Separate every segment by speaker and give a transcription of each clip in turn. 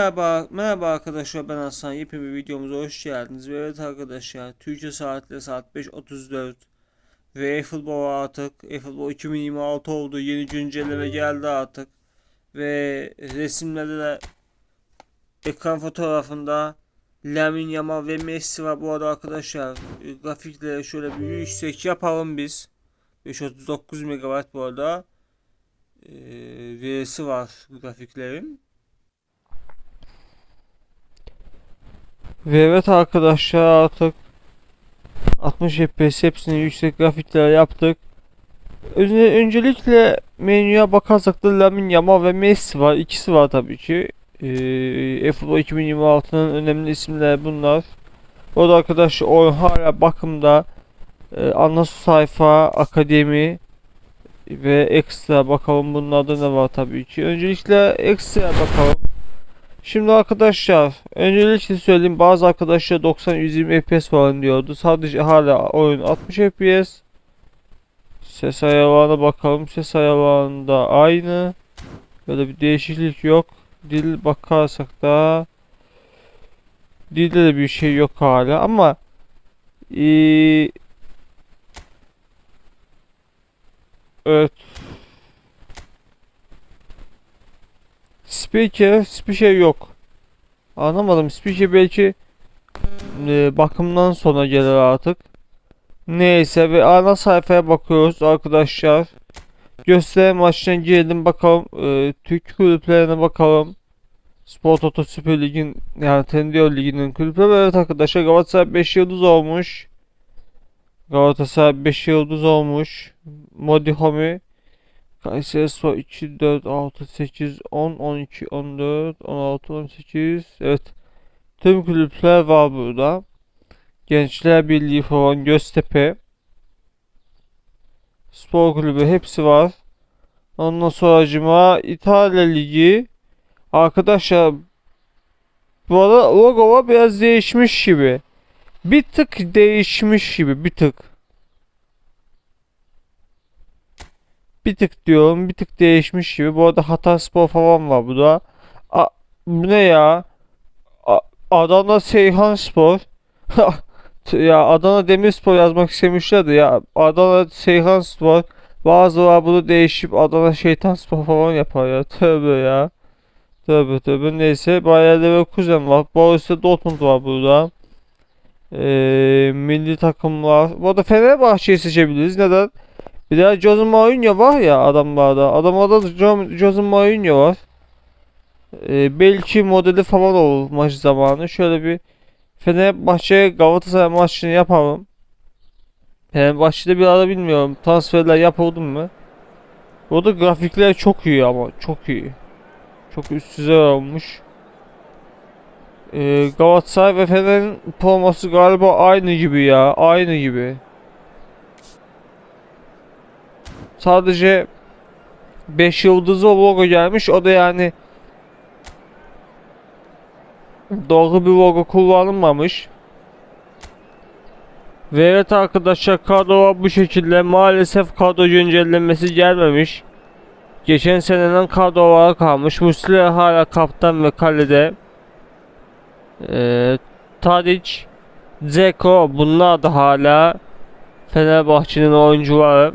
Speaker 1: Merhaba, merhaba arkadaşlar ben Hasan. Yepyeni bir videomuza hoş geldiniz. Ve evet arkadaşlar, Türkçe saatle saat 5.34 ve eFootball artık, eFootball 2026 oldu. Yeni güncelleme geldi artık. Ve resimlerde de ekran fotoğrafında Lamine Yamal ve Messi var. Bu arada arkadaşlar e, grafikleri şöyle bir yüksek yapalım biz. 539 MB bu arada. E, verisi var grafiklerin. Ve evet arkadaşlar artık 60 FPS hepsini yüksek grafikler yaptık. Önce, öncelikle menüye bakarsak da Lamine Yamal ve Messi var. İkisi var tabii ki. Ee, FUTBOL 2026'nın önemli isimleri bunlar. O da arkadaşlar oyun hala bakımda. Ee, ana sayfa, akademi ve ekstra bakalım bunlarda ne var tabii ki. Öncelikle ekstra bakalım. Şimdi arkadaşlar öncelikle söyleyeyim bazı arkadaşlar 90-120 FPS falan diyordu. Sadece hala oyun 60 FPS. Ses ayarlarına bakalım. Ses ayarlarında aynı. Böyle bir değişiklik yok. Dil bakarsak da dilde de bir şey yok hala ama ee, evet Speaker hiçbir şey yok. Anlamadım. Speaker belki e, bakımdan sonra gelir artık. Neyse ve ana sayfaya bakıyoruz arkadaşlar. Gösteri maçına girelim bakalım. E, Türk kulüplerine bakalım. Spor Toto Süper Lig'in yani Trendyol Ligi'nin kulüpleri. Evet arkadaşlar Galatasaray 5 yıldız olmuş. Galatasaray 5 yıldız olmuş. Modi Homi Kayseri Spor 2, 4, 6, 8, 10, 12, 14, 16, 18. Evet. Tüm kulüpler var burada. Gençler Birliği falan Göztepe. Spor kulübü hepsi var. Ondan sonra cuma İtalya Ligi. Arkadaşlar bu arada logo var biraz değişmiş gibi. Bir tık değişmiş gibi bir tık. Bir tık diyorum bir tık değişmiş gibi. Bu arada Hatay Spor falan var bu da. A, bu ne ya? A, Adana Seyhan Spor. ya Adana Demirspor yazmak istemişlerdi ya. Adana Seyhan Spor. Bazıları bunu değişip Adana Şeytan Spor falan yapar ya. Tövbe ya. Tövbe tövbe neyse. Bayer Leverkusen var. Borussia Dortmund var burada. Ee, milli takımlar. Bu arada Fenerbahçe'yi seçebiliriz. Neden? Bir de Jose Mourinho var ya adamlarda. Adamlarda Jo- Jose Mourinho var. Ee, belki modeli falan olur maç zamanı. Şöyle bir Fenerbahçe Galatasaray maçını yapalım. Fenerbahçe'de bir ara bilmiyorum transferler yapıldı mı? Burada grafikler çok iyi ama çok iyi. Çok üst düzey olmuş. Ee, Galatasaray ve Fener'in forması galiba aynı gibi ya. Aynı gibi. Sadece 5 yıldızlı logo gelmiş. O da yani doğru bir logo kullanılmamış. Ve evet arkadaşlar kadro bu şekilde. Maalesef kadro güncellemesi gelmemiş. Geçen seneden kadrolara kalmış. Muslera hala kaptan ve kalede. Ee, Tadic, Zeko bunlar da hala Fenerbahçe'nin oyuncuları.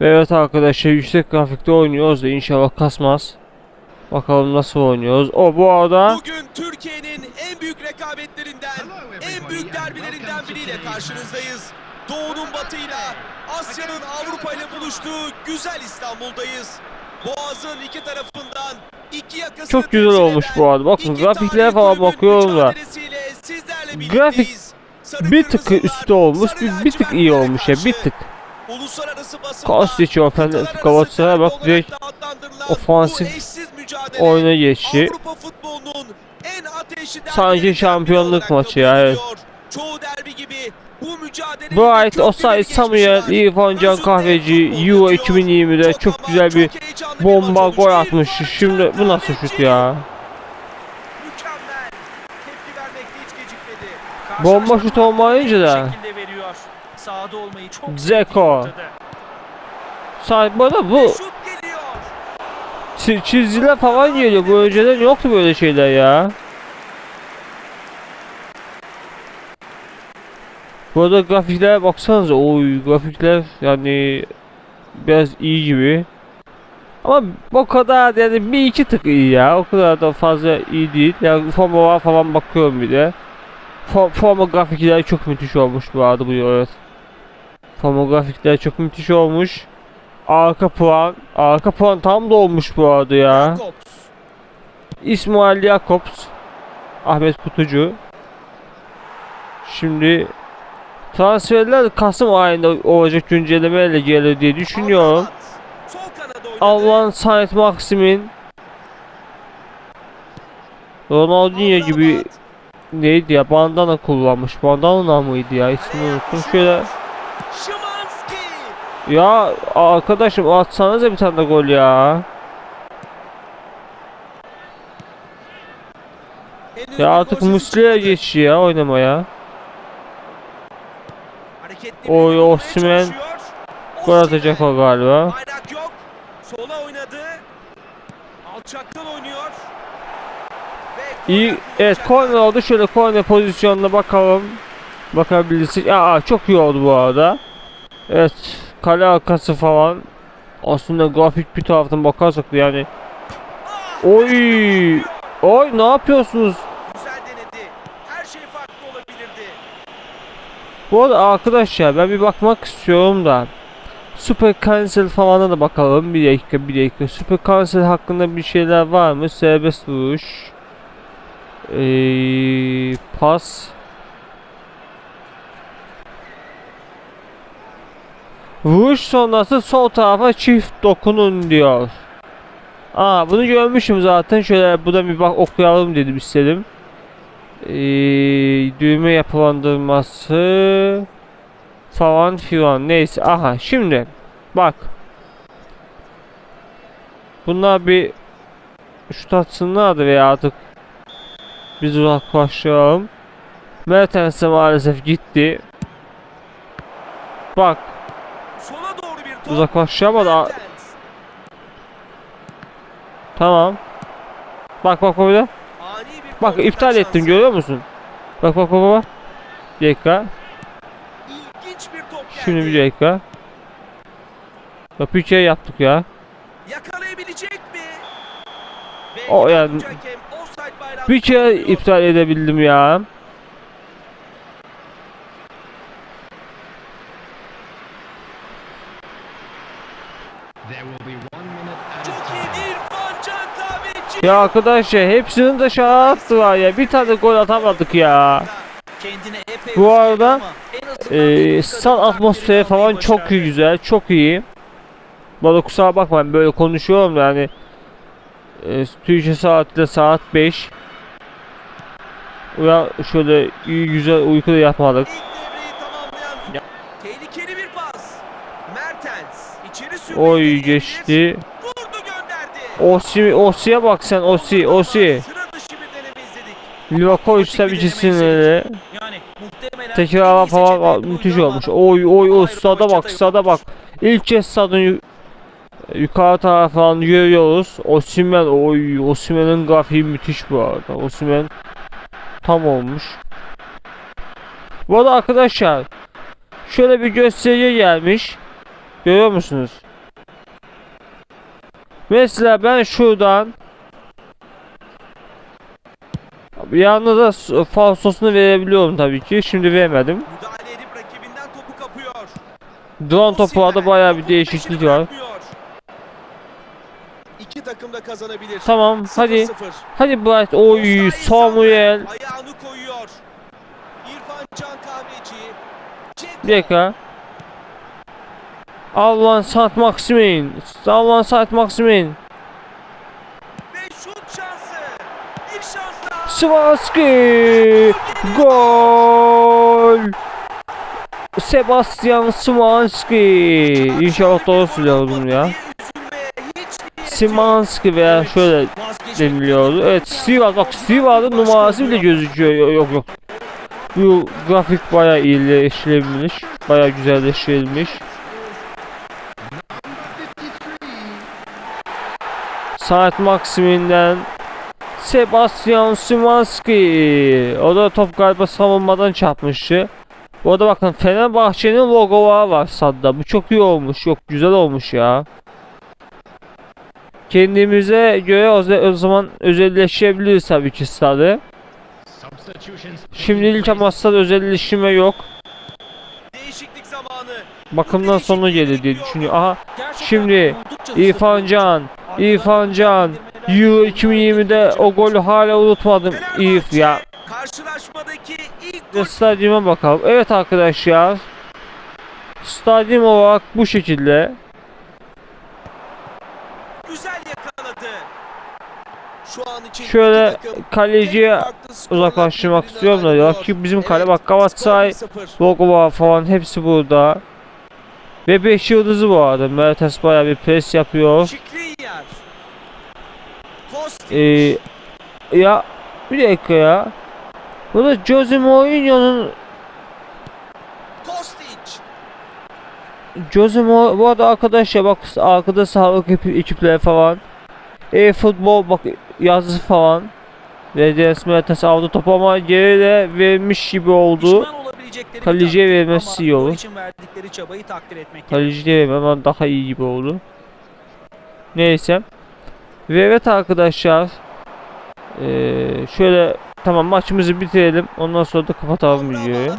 Speaker 1: Ve evet arkadaşlar yüksek grafikte oynuyoruz da inşallah kasmaz. Bakalım nasıl oynuyoruz. O bu arada
Speaker 2: Bugün Türkiye'nin en büyük rekabetlerinden, en büyük derbilerinden biriyle karşınızdayız. Doğu'nun batıyla, Asya'nın Avrupa ile buluştuğu güzel İstanbul'dayız. Boğaz'ın iki tarafından iki yakasını
Speaker 1: Çok güzel olmuş bu arada. Bakın grafiklere falan bakıyorum da. Grafik bir tık üstte olmuş. Bir, bir tık iyi olmuş ya. Bir
Speaker 2: karşı
Speaker 1: tık.
Speaker 2: Uluslararası basında
Speaker 1: Kostić ofen Galatasaray'a bak direkt ofansif oyuna geçti.
Speaker 2: Avrupa futbolunun en ateşli
Speaker 1: Sanki şampiyonluk maçı ya, evet.
Speaker 2: Çoğu derbi gibi bu mücadelenin
Speaker 1: Bu ait Osay Samuel. İrfan Can Kahveci Euro
Speaker 2: yatıyor.
Speaker 1: 2020'de çok güzel bir bomba gol atmış. Şimdi bu nasıl şut ya? Bomba şut olmayınca da.
Speaker 3: Sahada olmayı çok
Speaker 1: Dzeko. Say bana bu çizgiler falan geliyor. Bu önceden yoktu böyle şeyler ya. Bu arada grafiklere baksanıza. Oy grafikler yani biraz iyi gibi. Ama o kadar yani bir iki tık iyi ya. O kadar da fazla iyi değil. Yani forma falan bakıyorum bir de. Fo- forma grafikleri çok müthiş olmuş bu arada bu evet. Forma grafikleri çok müthiş olmuş. Arka puan. Arka puan tam da olmuş bu arada ya. İsmail Jakobs. Ahmet Kutucu. Şimdi transferler Kasım ayında olacak güncellemeyle gelir diye düşünüyorum. Alvan Saint Maximin Ronaldinho gibi neydi ya bandana kullanmış. Bandana mıydı ya ismini unuttum. Şöyle
Speaker 2: Szymanski.
Speaker 1: ya arkadaşım atsanıza bir tane de gol ya. Ya artık Musli'ye geç ya oynamaya. Oy,
Speaker 2: çalışıyor.
Speaker 1: Gol atacak o galiba.
Speaker 2: Bayrak yok. Sola oynadı. Alçaktan oynuyor.
Speaker 1: İyi evet korner oldu. Şöyle korner pozisyonuna bakalım. Bakabilirsiniz. Aa çok iyi oldu bu arada. Evet kale arkası falan. Aslında grafik bir taraftan bakarsak da yani. Oy! Oy ne yapıyorsunuz?
Speaker 2: Şey.
Speaker 1: Bu arada arkadaşlar ben bir bakmak istiyorum da. Super Cancel falana da bakalım. Bir dakika bir dakika. Super Cancel hakkında bir şeyler var mı? Serbest vuruş. Ee, pas. Vuruş sonrası sol tarafa çift dokunun diyor. Aa bunu görmüşüm zaten. Şöyle buradan bir bak okuyalım dedim istedim. Ee, düğme yapılandırması falan filan neyse aha şimdi bak bunlar bir şu atsınlardı veya artık biz uzaklaşalım Mertens maalesef gitti bak
Speaker 2: Sola doğru bir top.
Speaker 1: Uzaklaşamadı a-
Speaker 2: Mertens.
Speaker 1: tamam bak bak
Speaker 2: bir
Speaker 1: bak iptal ettim görüyor musun bak bak bak bak bir dakika
Speaker 2: İlginç bir top geldi.
Speaker 1: Şimdi bir dakika. Bir şey yaptık ya.
Speaker 2: Yakalayabilecek mi?
Speaker 1: O yani- Bir
Speaker 2: kaldırıyor.
Speaker 1: iptal edebildim ya.
Speaker 4: There will be one minute at a
Speaker 2: Çok
Speaker 4: time.
Speaker 2: iyi İrfan Can
Speaker 1: Ya arkadaşlar hepsinin de şansı var ya. Bir tane gol atamadık ya. Bu
Speaker 3: özgüveni
Speaker 1: arada, stat
Speaker 3: takdiri
Speaker 1: atmosferi falan çok iyi güzel. Çok iyi. Bana kusura bakmayın böyle konuşuyorum da yani. E, Türkçe saatte saat 5. Uyan şöyle iyi güzel uyku da yapmadık.
Speaker 2: İlk devreyi tamamlayan tehlikeli bir pas. Mertens içeri sürmeyi
Speaker 1: Oy geçti. Osi, Osi'ye bak sen Osi, Osi. Livakovic Tekrarlar
Speaker 3: en iyi
Speaker 1: falan müthiş olmuş. Oy oy oy stada bak stada
Speaker 3: da
Speaker 1: bak. İlk kez stadın yu- yukarı tarafından görüyoruz. Osimhen oy Osimhen'in grafiği müthiş bu arada. Osimhen tam olmuş. Bu arada arkadaşlar şöyle bir gösteriye gelmiş. Görüyor musunuz? Mesela ben şuradan Yanında da falsosunu verebiliyorum tabii ki. Şimdi vermedim.
Speaker 2: Müdahale edip rakibinden topu kapıyor.
Speaker 1: Drone topu
Speaker 2: Osimhen
Speaker 1: da bayağı bir değişiklik var.
Speaker 2: İki takım da kazanabilir.
Speaker 1: Tamam hadi.
Speaker 2: 0-0.
Speaker 1: Hadi Bright. Oy Samuel.
Speaker 2: Ayağını koyuyor. İrfan Can Kahveci.
Speaker 1: Bir dakika.
Speaker 2: Ve şut şansı. Bir şans daha.
Speaker 1: Swansky. Gol. Sebastian Swansky. İnşallah doğru söylüyorum ya.
Speaker 2: Hiç
Speaker 1: Szymanski veya şöyle deniliyordu. Evet Sivas bak Sivas'ın numarası bile gözüküyor. Yok yok. Bu grafik bayağı iyileştirilmiş. Bayağı güzelleştirilmiş. Saat Maksim'inden Sebastian Szymanski. O da top galiba savunmadan çarpmıştı. Bu arada bakın Fenerbahçe'nin logoları var sadda. Bu çok iyi olmuş. Yok güzel olmuş ya. Kendimize göre o, zaman özelleşebiliriz tabii ki stadı. Şimdilik ama stad özelleşme yok. Bakımdan sonra gelir diye düşünüyorum. Aha Şimdi İrfan Can, İrfan Can Euro 2020'de o golü hala unutmadım. İrf ya.
Speaker 2: Karşılaşmadaki ilk gol
Speaker 1: stadyuma bakalım. Evet arkadaşlar. Stadyum olarak bu şekilde.
Speaker 2: güzel yakaladı. Şu an için
Speaker 1: Şöyle kaleciye uzaklaştırmak istiyorum da
Speaker 2: ayrılıyor.
Speaker 1: rakip bizim kale
Speaker 2: Evet,
Speaker 1: bak Galatasaray
Speaker 2: skor 1-0.
Speaker 1: logo falan hepsi burada. Ve 5 yıldızı bu arada. Mertes bayağı bir pres yapıyor.
Speaker 2: Şikrinyar.
Speaker 1: Ee, ya bir dakika ya. Bu da Jose Mourinho'nun. Jose Mourinho bu arada arkadaşlar bak arkada sağlık ekip, ekipleri falan. E futbol bak yazısı falan. Ve Deniz Mertens aldı topu ama geri de vermiş gibi oldu. Kaleciye vermesi iyi olur.
Speaker 3: için verdikleri çabayı takdir etmek gerekiyor.
Speaker 1: Kaleci değil ama daha iyi gibi oldu. Neyse. Ve evet arkadaşlar. Ee, şöyle tamam maçımızı bitirelim. Ondan sonra da kapatalım videoyu.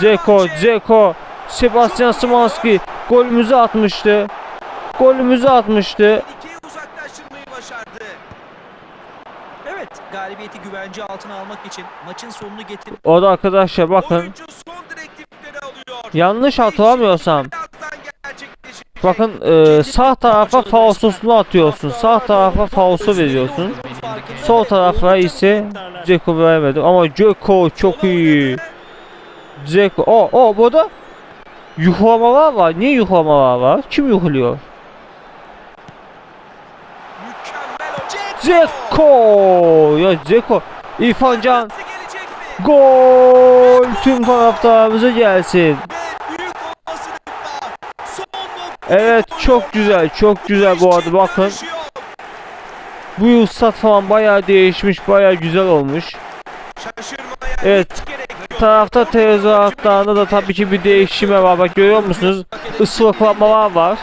Speaker 1: Zeko,
Speaker 2: Fenerbahçe.
Speaker 1: Zeko, Sebastian Szymanski golümüzü atmıştı. Golümüzü atmıştı.
Speaker 2: Tehlikeyi uzaklaştırmayı başardı.
Speaker 3: Evet, galibiyeti güvence altına almak için maçın sonunu getirip
Speaker 1: O da arkadaşlar bakın.
Speaker 2: Oyuncu son direktifleri alıyor.
Speaker 1: Yanlış hatırlamıyorsam. Bakın e, sağ tarafa falsosunu atıyorsun. Sağ tarafa falso veriyorsun. Sol tarafa ise Zeko vermedi ama Zeko çok iyi. Zeko. O o burada yuhlamalar var. Niye yuhlamalar var? Kim yuhluyor?
Speaker 2: Mükemmel o.
Speaker 1: Zeko. Ya Zeko. İrfan Can. Gol tüm taraftarımıza gelsin.
Speaker 2: Ve büyük olasılıkla son nokta.
Speaker 1: Evet çok güzel çok güzel bu arada bakın. Bu yıl stat falan bayağı değişmiş bayağı güzel olmuş. Evet. Tarafta tezahüratlarında da tabii ki bir değişime var. Bak görüyor musunuz? Islaklanmalar var.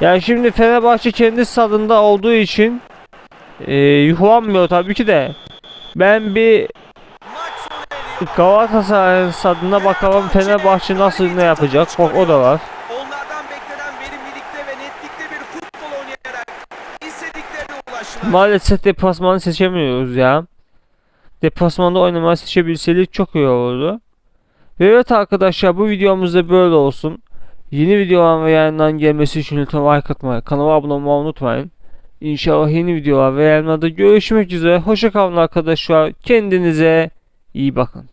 Speaker 1: Yani şimdi Fenerbahçe kendi stadında olduğu için e, yuhlanmıyor tabii ki de. Ben bir. Galatasaray stadına bakalım Fenerbahçe nasıl ne yapacak. Bak o da var. Maalesef deplasmanı seçemiyoruz ya. Deplasmanda oynamayı seçebilseydik çok iyi olurdu. Ve evet arkadaşlar bu videomuz da böyle olsun. Yeni videolar ve yayınların gelmesi için lütfen like atmayı, kanala abone olmayı unutmayın. İnşallah yeni videolar ve yayınlarda görüşmek üzere. Hoşçakalın arkadaşlar. Kendinize iyi bakın.